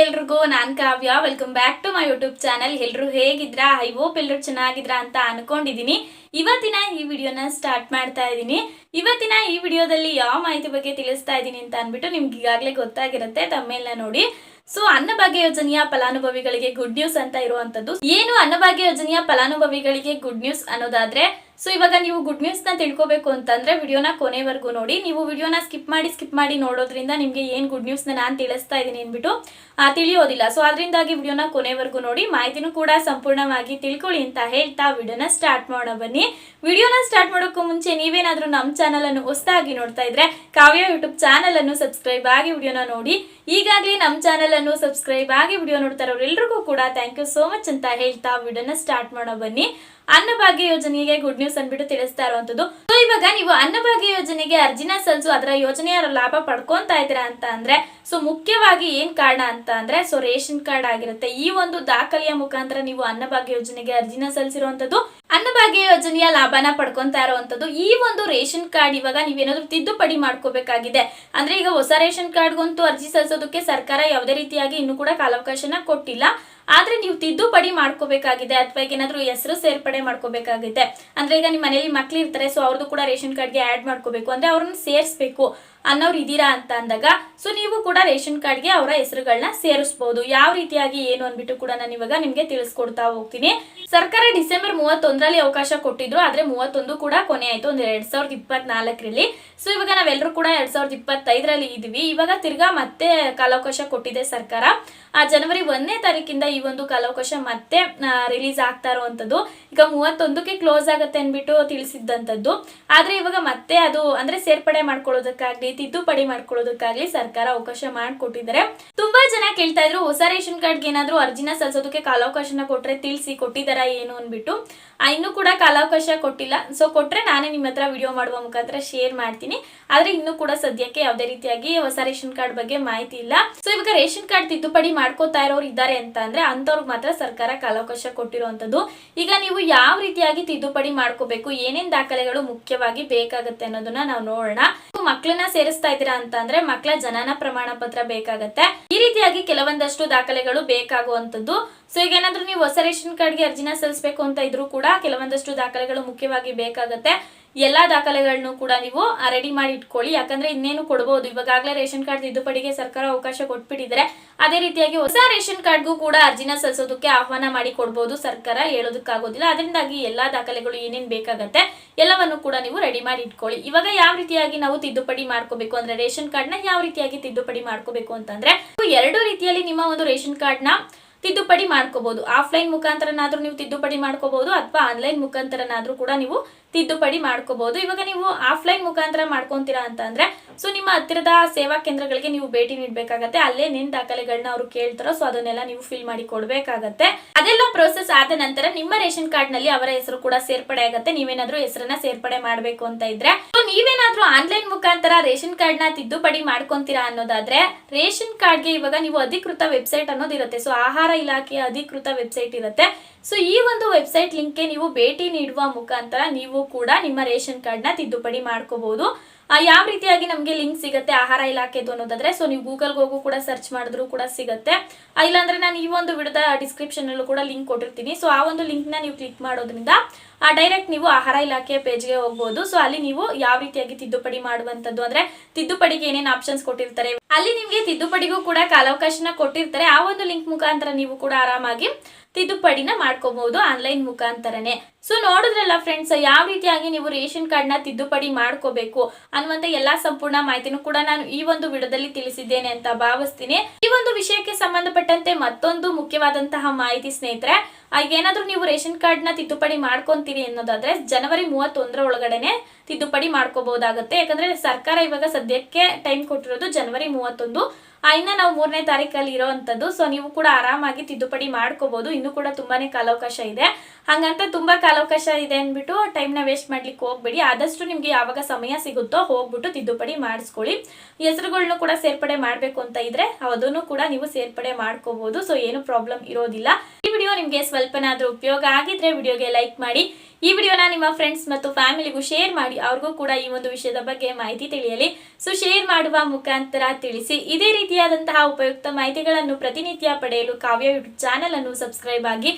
ಎಲ್ರಿಗೂ, ನಾನ್ Kavya. Welcome back to my YouTube channel ಎಲ್ಲರೂ ಹೇಗಿದ್ರಾ? ಐ ಹೋಪ್ ಎಲ್ರು ಚೆನ್ನಾಗಿದ್ರಾ ಅಂತ ಅನ್ಕೊಂಡಿದೀನಿ. ಇವತ್ತಿನ ಈ ವಿಡಿಯೋನ ಸ್ಟಾರ್ಟ್ ಮಾಡ್ತಾ ಇದ್ದೀನಿ ಇವತ್ತಿನ ಈ ವಿಡಿಯೋದಲ್ಲಿ ಯಾವ ಮಾಹಿತಿ ಬಗ್ಗೆ ತಿಳಿಸ್ತಾ ಇದ್ದೀನಿ ಅಂತ ಅಂದ್ಬಿಟ್ಟು ನಿಮ್ಗೆ ಈಗಾಗಲೇ ಗೊತ್ತಾಗಿರುತ್ತೆ. ತಮ್ಮೆಲ್ಲ ನೋಡಿ. ಸೊ ಅನ್ನಭಾಗ್ಯ ಯೋಜನೆಯ ಫಲಾನುಭವಿಗಳಿಗೆ ಗುಡ್ ನ್ಯೂಸ್ ಅಂತ ಇರುವಂತದ್ದು. ಏನು ಅನ್ನಭಾಗ್ಯ ಯೋಜನೆಯ ಫಲಾನುಭವಿಗಳಿಗೆ ಗುಡ್ ನ್ಯೂಸ್ ಅನ್ನೋದಾದ್ರೆ ಸೊ ಇವಾಗ ನೀವು ಗುಡ್ ನ್ಯೂಸ್ನ ತಿಳ್ಕೊಬೇಕು ಅಂತಂದ್ರೆ ವಿಡಿಯೋನ ಕೊನೆವರೆಗೂ ನೋಡಿ. ನೀವು ವಿಡಿಯೋನ ಸ್ಕಿಪ್ ಮಾಡಿ ಸ್ಕಿಪ್ ಮಾಡಿ ನೋಡೋದ್ರಿಂದ ನಿಮ್ಗೆ ಏನ್ ಗುಡ್ ನ್ಯೂಸ್ನ ನಾನು ತಿಳಿಸ್ತಾ ಇದ್ದೀನಿ ಅಂದ್ಬಿಟ್ಟು ತಿಳಿಯೋದಿಲ್ಲ. ಸೊ ಅದರಿಂದಾಗಿ ವಿಡಿಯೋನ ಕೊನೆವರೆಗೂ ನೋಡಿ. ಮಾಹಿತಿನೂ ಕೂಡ ಸಂಪೂರ್ಣವಾಗಿ ತಿಳ್ಕೊಳ್ಳಿ ಅಂತ ಹೇಳ್ತಾ ವಿಡಿಯೋನ ಸ್ಟಾರ್ಟ್ ಮಾಡೋಣ ಬನ್ನಿ. ವಿಡಿಯೋನ ಸ್ಟಾರ್ಟ್ ಮಾಡೋಕ್ಕೂ ಮುಂಚೆ ನೀವೇನಾದ್ರೂ ನಮ್ಮ ಚಾನಲ್ ಅನ್ನು ಹೊಸದಾಗಿ ನೋಡ್ತಾ ಇದ್ರೆ, ಕಾವ್ಯ ಯೂಟ್ಯೂಬ್ ಚಾನಲ್ ಅನ್ನು ಸಬ್ಸ್ಕ್ರೈಬ್ ಆಗಿ ವಿಡಿಯೋನ ನೋಡಿ. ಈಗಾಗಲೇ ನಮ್ಮ ಚಾನಲ್ ಅನ್ನು ಸಬ್ಸ್ಕ್ರೈಬ್ ಆಗಿ ವಿಡಿಯೋ ನೋಡ್ತಾ ಇರೋರೆಲ್ರಿಗೂ ಕೂಡ ಥ್ಯಾಂಕ್ ಯು ಸೋ ಮಚ್ ಅಂತ ಹೇಳ್ತಾ ವಿಡಿಯೋನ ಸ್ಟಾರ್ಟ್ ಮಾಡೋ ಬನ್ನಿ. ಅನ್ನಭಾಗ್ಯ ಯೋಜನೆಗೆ ಗುಡ್ ನ್ಯೂಸ್ ಅಂದ್ಬಿಟ್ಟು ತಿಳಿಸ್ತಾ ಇರುವಂತದ್ದು ಸೊ ಇವಾಗ ನೀವು ಅನ್ನಭಾಗ್ಯ ಯೋಜನೆಗೆ ಅರ್ಜಿನ ಸಲ್ಲಿಸು, ಅದರ ಯೋಜನೆಯ ಲಾಭ ಪಡ್ಕೊಂತಾ ಇದ್ದೀರಾ ಅಂತ ಅಂದ್ರೆ ಸೊ ಮುಖ್ಯವಾಗಿ ಏನ್ ಕಾರಣ ಅಂತ ಅಂದ್ರೆ ಸೊ ರೇಷನ್ ಕಾರ್ಡ್ ಆಗಿರುತ್ತೆ. ಈ ಒಂದು ದಾಖಲೆಯ ಮುಖಾಂತರ ನೀವು ಅನ್ನಭಾಗ್ಯ ಯೋಜನೆಗೆ ಅರ್ಜಿನ ಸಲ್ಲಿಸಿರುವಂತದ್ದು ಅನ್ನಭಾಗ್ಯ ಯೋಜನೆಯ ಲಾಭನ ಪಡ್ಕೊಂತಾ ಇರುವಂತದ್ದು ಈ ಒಂದು ರೇಷನ್ ಕಾರ್ಡ್ ಇವಾಗ ನೀವೇನಾದ್ರೂ ತಿದ್ದುಪಡಿ ಮಾಡ್ಕೋಬೇಕಾಗಿದೆ. ಅಂದ್ರೆ ಈಗ ಹೊಸ ರೇಷನ್ ಕಾರ್ಡ್ಗಂತೂ ಅರ್ಜಿ ಸಲ್ಲಿಸೋದಕ್ಕೆ ಸರ್ಕಾರ ಯಾವುದೇ ರೀತಿಯಾಗಿ ಇನ್ನು ಕೂಡ ಕಾಲಾವಕಾಶನ ಕೊಟ್ಟಿಲ್ಲ. ಆದ್ರೆ ನೀವು ತಿದ್ದುಪಡಿ ಮಾಡ್ಕೋಬೇಕಾಗಿದೆ ಅಥವಾ ಏನಾದ್ರೂ ಹೆಸರು ಸೇರ್ಪಡೆ ಮಾಡ್ಕೋಬೇಕಾಗಿದೆ ಅಂದ್ರೆ ಈಗ ನಿಮ್ಮ ಮನೇಲಿ ಮಕ್ಳು ಇರ್ತಾರೆ ಸೊ ಅವ್ರದ್ದು ಕೂಡ ರೇಷನ್ ಕಾರ್ಡ್ಗೆ ಆಡ್ ಮಾಡ್ಕೋಬೇಕು. ಅಂದ್ರೆ ಅವ್ರನ್ನ ಸೇರಿಸ್ಬೇಕು. ಅನ್ನೋರು ಇದ್ದೀರಾ ಅಂತ ಅಂದಾಗ ಸೊ ನೀವು ಕೂಡ ರೇಷನ್ ಕಾರ್ಡ್ಗೆ ಅವರ ಹೆಸರುಗಳನ್ನ ಸೇರಿಸಬಹುದು ಯಾವ ರೀತಿಯಾಗಿ, ಏನು ಅಂದ್ಬಿಟ್ಟು ಕೂಡ ನಾನು ಇವಾಗ ನಿಮ್ಗೆ ತಿಳಿಸ್ಕೊಡ್ತಾ ಹೋಗ್ತೀನಿ. ಸರ್ಕಾರ ಡಿಸೆಂಬರ್ ಮೂವತ್ತೊಂದರಲ್ಲಿ ಅವಕಾಶ ಕೊಟ್ಟಿದ್ರು, ಆದ್ರೆ ಮೂವತ್ತೊಂದು ಕೂಡ ಕೊನೆ ಆಯ್ತು, ಒಂದ್ ಎರಡ್ ಸಾವಿರದ ಇಪ್ಪತ್ನಾಲ್ಕರಲ್ಲಿ. ಸೊ ಇವಾಗ ನಾವೆಲ್ಲರೂ ಕೂಡ ಎರಡ್ ಸಾವಿರದ ಇಪ್ಪತ್ತೈದರಲ್ಲಿ ಇದ್ವಿ ಇವಾಗ ತಿರ್ಗಾ ಮತ್ತೆ ಕಾಲಾವಕಾಶ ಕೊಟ್ಟಿದೆ ಸರ್ಕಾರ. ಆ ಜನವರಿ ಒಂದನೇ ತಾರೀಕಿಂದ ಈ ಒಂದು ಕಾಲಾವಕಾಶ ಮತ್ತೆ ರಿಲೀಸ್ ಆಗ್ತಾ ಇರುವಂತದ್ದು. ಈಗ ಮೂವತ್ತೊಂದಕ್ಕೆ ಕ್ಲೋಸ್ ಆಗುತ್ತೆ ಅಂದ್ಬಿಟ್ಟು ತಿಳಿಸಿದ್ದಂಥದ್ದು ಆದ್ರೆ ಇವಾಗ ಮತ್ತೆ ಅದು, ಅಂದ್ರೆ ಸೇರ್ಪಡೆ ಮಾಡ್ಕೊಳ್ಳೋದಕ್ಕಾಗ್ಲಿ ತಿದ್ದುಪಡಿ ಮಾಡ್ಕೊಳ್ಳೋದಕ್ಕಾಗ್ಲಿ ಸರ್ಕಾರ ಅವಕಾಶ ಮಾಡಿಕೊಟ್ಟಿದ್ದಾರೆ. ತುಂಬಾ ಜನ ಕೇಳ್ತಾ ಇದ್ರು, ಹೊಸ ರೇಷನ್ ಕಾರ್ಡ್ಗೆ ಏನಾದ್ರು ಅರ್ಜಿನ ಸಲ್ಲಿಸೋದಕ್ಕೆ ಕಾಲಾವಕಾಶನ ಕೊಟ್ರೆ ತಿಳಿಸಿ ಕೊಟ್ಟಿದಾರ ಏನು ಅನ್ಬಿಟ್ಟು ಇನ್ನೂ ಕೂಡ ಕಾಲಾವಕಾಶ ಕೊಟ್ಟಿಲ್ಲ. ಸೊ ಕೊಟ್ರೆ ನಾನೇ ನಿಮ್ಮ ಹತ್ರ ವಿಡಿಯೋ ಮಾಡುವ ಮುಖಾಂತರ ಶೇರ್ ಮಾಡ್ತೀನಿ. ಆದ್ರೆ ಇನ್ನೂ ಕೂಡ ಸದ್ಯಕ್ಕೆ ಯಾವುದೇ ರೀತಿಯಾಗಿ ಹೊಸ ರೇಷನ್ ಕಾರ್ಡ್ ಬಗ್ಗೆ ಮಾಹಿತಿ ಇಲ್ಲ. ಸೊ ಇವಾಗ ರೇಷನ್ ಕಾರ್ಡ್ ತಿದ್ದುಪಡಿ ಮಾಡ್ಕೋತಾ ಇರೋರು ಇದ್ದಾರೆ ಅಂತ ಅಂದ್ರೆ ಅಂತವ್ರಿಗೆ ಮಾತ್ರ ಸರ್ಕಾರ ಕಾಲಾವಕಾಶ ಕೊಟ್ಟಿರುವಂತದ್ದು ಈಗ ನೀವು ಯಾವ ರೀತಿಯಾಗಿ ತಿದ್ದುಪಡಿ ಮಾಡ್ಕೋಬೇಕು? ಏನೇನ್ ದಾಖಲೆಗಳು ಮುಖ್ಯವಾಗಿ ಬೇಕಾಗುತ್ತೆ ಅನ್ನೋದನ್ನ ನಾವು ನೋಡೋಣ. ಮಕ್ಕಳನ್ನ ಮಕ್ಕಳನ್ನ ಸೇರಿಸ್ತಾ ಇದ್ದೀರಾ ಅಂತ ಅಂದ್ರೆ ಮಕ್ಕಳ ಜನನ ಪ್ರಮಾಣ ಪತ್ರ ಬೇಕಾಗತ್ತೆ. ಈ ರೀತಿಯಾಗಿ ಕೆಲವೊಂದಷ್ಟು ದಾಖಲೆಗಳು ಬೇಕಾಗುವಂತದ್ದು ಸೊ ಈಗ ಏನಾದ್ರೂ ನೀವು ಹೊಸ ರೇಷನ್ ಕಾರ್ಡ್ಗೆ ಅರ್ಜಿನ ಸಲ್ಲಿಸಬೇಕು ಅಂತ ಇದ್ರೂ ಕೂಡ ಕೆಲವೊಂದಷ್ಟು ದಾಖಲೆಗಳು ಮುಖ್ಯವಾಗಿ ಬೇಕಾಗತ್ತೆ. ಎಲ್ಲಾ ದಾಖಲೆಗಳನ್ನು ಕೂಡ ನೀವು ರೆಡಿ ಮಾಡಿ ಇಟ್ಕೊಳ್ಳಿ. ಯಾಕಂದ್ರೆ ಇನ್ನೇನು ಕೊಡಬಹುದು ಇವಾಗಲೇ ರೇಷನ್ ಕಾರ್ಡ್ ತಿದ್ದುಪಡಿಗೆ ಸರ್ಕಾರ ಅವಕಾಶ ಕೊಟ್ಬಿಟ್ಟಿದ್ರೆ ಅದೇ ರೀತಿಯಾಗಿ ಹೊಸ ರೇಷನ್ ಕಾರ್ಡ್ಗೂ ಕೂಡ ಅರ್ಜಿನ ಸಲ್ಲಿಸೋದಕ್ಕೆ ಆಹ್ವಾನ ಮಾಡಿ ಕೊಡಬಹುದು ಸರ್ಕಾರ. ಹೇಳೋದಕ್ಕಾಗೋದಿಲ್ಲ. ಅದರಿಂದಾಗಿ ಎಲ್ಲಾ ದಾಖಲೆಗಳು ಏನೇನು ಬೇಕಾಗತ್ತೆ ಎಲ್ಲವನ್ನು ಕೂಡ ನೀವು ರೆಡಿ ಮಾಡಿ ಇಟ್ಕೊಳ್ಳಿ. ಇವಾಗ ಯಾವ ರೀತಿಯಾಗಿ ನಾವು ತಿದ್ದುಪಡಿ ಮಾಡ್ಕೋಬೇಕು? ಅಂದ್ರೆ ರೇಷನ್ ಕಾರ್ಡ್ನ ಯಾವ ರೀತಿಯಾಗಿ ತಿದ್ದುಪಡಿ ಮಾಡ್ಕೋಬೇಕು ಅಂತಂದ್ರೆ ಎರಡು ರೀತಿಯಲ್ಲಿ ನಿಮ್ಮ ಒಂದು ರೇಷನ್ ಕಾರ್ಡ್ನ ತಿದ್ದುಪಡಿ ಮಾಡ್ಕೋಬಹುದು ಆಫ್ಲೈನ್ ಮುಖಾಂತರನಾದ್ರೂ ನೀವು ತಿದ್ದುಪಡಿ ಮಾಡ್ಕೋಬಹುದು ಅಥವಾ ಆನ್ಲೈನ್ ಮುಖಾಂತರನಾದ್ರೂ ಕೂಡ ನೀವು ತಿದ್ದುಪಡಿ ಮಾಡ್ಕೋಬಹುದು. ಇವಾಗ ನೀವು ಆಫ್ಲೈನ್ ಮುಖಾಂತರ ಮಾಡ್ಕೊಂತೀರಾ ಅಂತ ಅಂದ್ರೆ ಸೊ ನಿಮ್ಮ ಹತ್ತಿರದ ಸೇವಾ ಕೇಂದ್ರಗಳಿಗೆ ನೀವು ಭೇಟಿ ನೀಡಬೇಕಾಗತ್ತೆ. ಅಲ್ಲೇ ನಿನ್ ದಾಖಲೆಗಳನ್ನ ಅವರು ಕೇಳ್ತಾರೋ ಸೊ ಅದನ್ನೆಲ್ಲ ನೀವು ಫಿಲ್ ಮಾಡಿ ಕೊಡ್ಬೇಕಾಗತ್ತೆ. ಅದೆಲ್ಲ ಪ್ರೋಸೆಸ್ ಆದ ನಂತರ ನಿಮ್ಮ ರೇಷನ್ ಕಾರ್ಡ್ನಲ್ಲಿ ಅವರ ಹೆಸರು ಕೂಡ ಸೇರ್ಪಡೆ ಆಗತ್ತೆ. ನೀವೇನಾದ್ರೂ ಹೆಸರನ್ನ ಸೇರ್ಪಡೆ ಮಾಡ್ಬೇಕು ಅಂತ ಇದ್ರೆ. ಸೊ ನೀವೇನಾದ್ರೂ ಆನ್ಲೈನ್ ಮುಖಾಂತರ ರೇಷನ್ ಕಾರ್ಡ್ನ ತಿದ್ದುಪಡಿ ಮಾಡ್ಕೊಂತೀರಾ ಅನ್ನೋದಾದ್ರೆ, ರೇಷನ್ ಕಾರ್ಡ್ಗೆ ಇವಾಗ ನೀವು ಅಧಿಕೃತ ವೆಬ್ಸೈಟ್ ಅನ್ನೋದು ಇರುತ್ತೆ. ಸೊ ಆಹಾರ ಇಲಾಖೆಯ ಅಧಿಕೃತ ವೆಬ್ಸೈಟ್ ಇರುತ್ತೆ. ಸೊ ಈ ಒಂದು ವೆಬ್ಸೈಟ್ ಲಿಂಕ್ಗೆ ನೀವು ಭೇಟಿ ನೀಡುವ ಮುಖಾಂತರ ನೀವು ಕೂಡ ನಿಮ್ಮ ರೇಷನ್ ಕಾರ್ಡ್ನ ತಿದ್ದುಪಡಿ ಮಾಡ್ಕೋಬಹುದು. ಯಾವ ರೀತಿಯಾಗಿ ನಮಗೆ ಲಿಂಕ್ ಸಿಗುತ್ತೆ ಆಹಾರ ಇಲಾಖೆದು ಅನ್ನೋದಾದ್ರೆ ಸೊ ನೀವು ಗೂಗಲ್ಗೆ ಹೋಗು ಕೂಡ ಸರ್ಚ್ ಮಾಡಿದ್ರು ಕೂಡ ಸಿಗುತ್ತೆ. ಆ, ಇಲ್ಲಾಂದ್ರೆ ನಾನು ಈ ಒಂದು ವಿಡಿಯೋದ ಡಿಸ್ಕ್ರಿಪ್ಷನ್ ಅಲ್ಲೂ ಕೂಡ ಲಿಂಕ್ ಕೊಟ್ಟಿರ್ತೀನಿ. ಸೊ ಆ ಒಂದು ಲಿಂಕ್ನ ನೀವು ಕ್ಲಿಕ್ ಮಾಡೋದ್ರಿಂದ ಡೈರೆಕ್ಟ್ ನೀವು ಆಹಾರ ಇಲಾಖೆಯ ಪೇಜ್ಗೆ ಹೋಗ್ಬೋದು. ಸೊ ಅಲ್ಲಿ ನೀವು ಯಾವ ರೀತಿಯಾಗಿ ತಿದ್ದುಪಡಿ ಮಾಡುವಂತದ್ದು ಅಂದ್ರೆ ತಿದ್ದುಪಡಿಗೆ ಏನೇನು ಆಪ್ಷನ್ಸ್ ಕೊಟ್ಟಿರ್ತಾರೆ ಅಲ್ಲಿ ನಿಮ್ಗೆ ತಿದ್ದುಪಡಿಗೂ ಕೂಡ ಕಾಲಾವಕಾಶನ ಕೊಟ್ಟಿರ್ತಾರೆ. ಆ ಒಂದು ಲಿಂಕ್ ಮುಖಾಂತರ ನೀವು ಕೂಡ ಆರಾಮಾಗಿ ತಿದ್ದುಪಡಿನ ಮಾಡ್ಕೋಬಹುದು ಆನ್ಲೈನ್ ಮುಖಾಂತರನೇ. ಸೊ ನೋಡಿದ್ರಲ್ಲ ಫ್ರೆಂಡ್ಸ್ ಯಾವ ರೀತಿಯಾಗಿ ನೀವು ರೇಷನ್ ಕಾರ್ಡ್ನ ತಿದ್ದುಪಡಿ ಮಾಡ್ಕೋಬೇಕು ಅನ್ನುವಂತ ಎಲ್ಲಾ ಸಂಪೂರ್ಣ ಮಾಹಿತಿನೂ ಕೂಡ ನಾನು ಈ ಒಂದು ವಿಡಿಯೋದಲ್ಲಿ ತಿಳಿಸಿದ್ದೇನೆ ಅಂತ ಭಾವಿಸ್ತೀನಿ. ಈ ಒಂದು ವಿಷಯಕ್ಕೆ ಸಂಬಂಧಪಟ್ಟಂತೆ ಮತ್ತೊಂದು ಮುಖ್ಯವಾದಂತಹ ಮಾಹಿತಿ ಸ್ನೇಹಿತರೆ ಏನಾದ್ರೂ ನೀವು ರೇಷನ್ ಕಾರ್ಡ್ನ ತಿದ್ದುಪಡಿ ಮಾಡ್ಕೊತೀರಿ ಅನ್ನೋದಾದ್ರೆ ಜನವರಿ ಮೂವತ್ತೊಂದರ ಒಳಗಡೆನೆ ತಿದ್ದುಪಡಿ ಮಾಡ್ಕೋಬಹುದಾಗುತ್ತೆ. ಯಾಕಂದ್ರೆ ಸರ್ಕಾರ ಇವಾಗ ಸದ್ಯಕ್ಕೆ ಟೈಮ್ ಕೊಟ್ಟಿರೋದು ಜನವರಿ ಮೂವತ್ತೊಂದು. ಇನ್ನು ನಾವು ಮೂರನೇ ತಾರೀಕಲ್ಲಿ ಇರೋವಂಥದ್ದು ಸೊ ನೀವು ಕೂಡ ಆರಾಮಾಗಿ ತಿದ್ದುಪಡಿ ಮಾಡ್ಕೋಬಹುದು ಇನ್ನು ಕೂಡ ತುಂಬಾನೇ ಕಾಲಾವಕಾಶ ಇದೆ. ಹಂಗಂತ ತುಂಬಾ ಕಾಲಾವಕಾಶ ಇದೆ ಅಂದ್ಬಿಟ್ಟು ಟೈಮ್ನ ವೇಸ್ಟ್ ಮಾಡ್ಲಿಕ್ಕೆ ಹೋಗ್ಬೇಡಿ. ಆದಷ್ಟು ನಿಮ್ಗೆ ಯಾವಾಗ ಸಮಯ ಸಿಗುತ್ತೋ ಹೋಗ್ಬಿಟ್ಟು ತಿದ್ದುಪಡಿ ಮಾಡಿಸ್ಕೊಳ್ಳಿ. ಹೆಸರುಗಳನ್ನೂ ಕೂಡ ಸೇರ್ಪಡೆ ಮಾಡಬೇಕು ಅಂತ ಇದ್ರೆ ಅದನ್ನು ಕೂಡ ನೀವು ಸೇರ್ಪಡೆ ಮಾಡ್ಕೋಬಹುದು ಸೊ ಏನು ಪ್ರಾಬ್ಲಮ್ ಇರೋದಿಲ್ಲ. ವಿಡಿಯೋ ನಿಮಗೆ ಸ್ವಲ್ಪನಾದರೂ ಉಪಯೋಗ ಆಗಿದ್ರೆ ವಿಡಿಯೋಗೆ ಲೈಕ್ ಮಾಡಿ. ಈ ವಿಡಿಯೋನ ನಿಮ್ಮ ಫ್ರೆಂಡ್ಸ್ ಮತ್ತು ಫ್ಯಾಮಿಲಿಗೂ ಶೇರ್ ಮಾಡಿ. ಅವ್ರಿಗೂ ಕೂಡ ಈ ಒಂದು ವಿಷಯದ ಬಗ್ಗೆ ಮಾಹಿತಿ ತಿಳಿಯಲಿ. ಸೊ, ಶೇರ್ ಮಾಡುವ ಮುಖಾಂತರ ತಿಳಿಸಿ. ಇದೇ ರೀತಿಯಾದಂತಹ ಉಪಯುಕ್ತ ಮಾಹಿತಿಗಳನ್ನು ಪ್ರತಿನಿತ್ಯ ಪಡೆಯಲು ಕಾವ್ಯ ಯೂಟ್ಯೂಬ್ ಚಾನಲ್ ಅನ್ನು ಸಬ್ಸ್ಕ್ರೈಬ್ ಆಗಿ.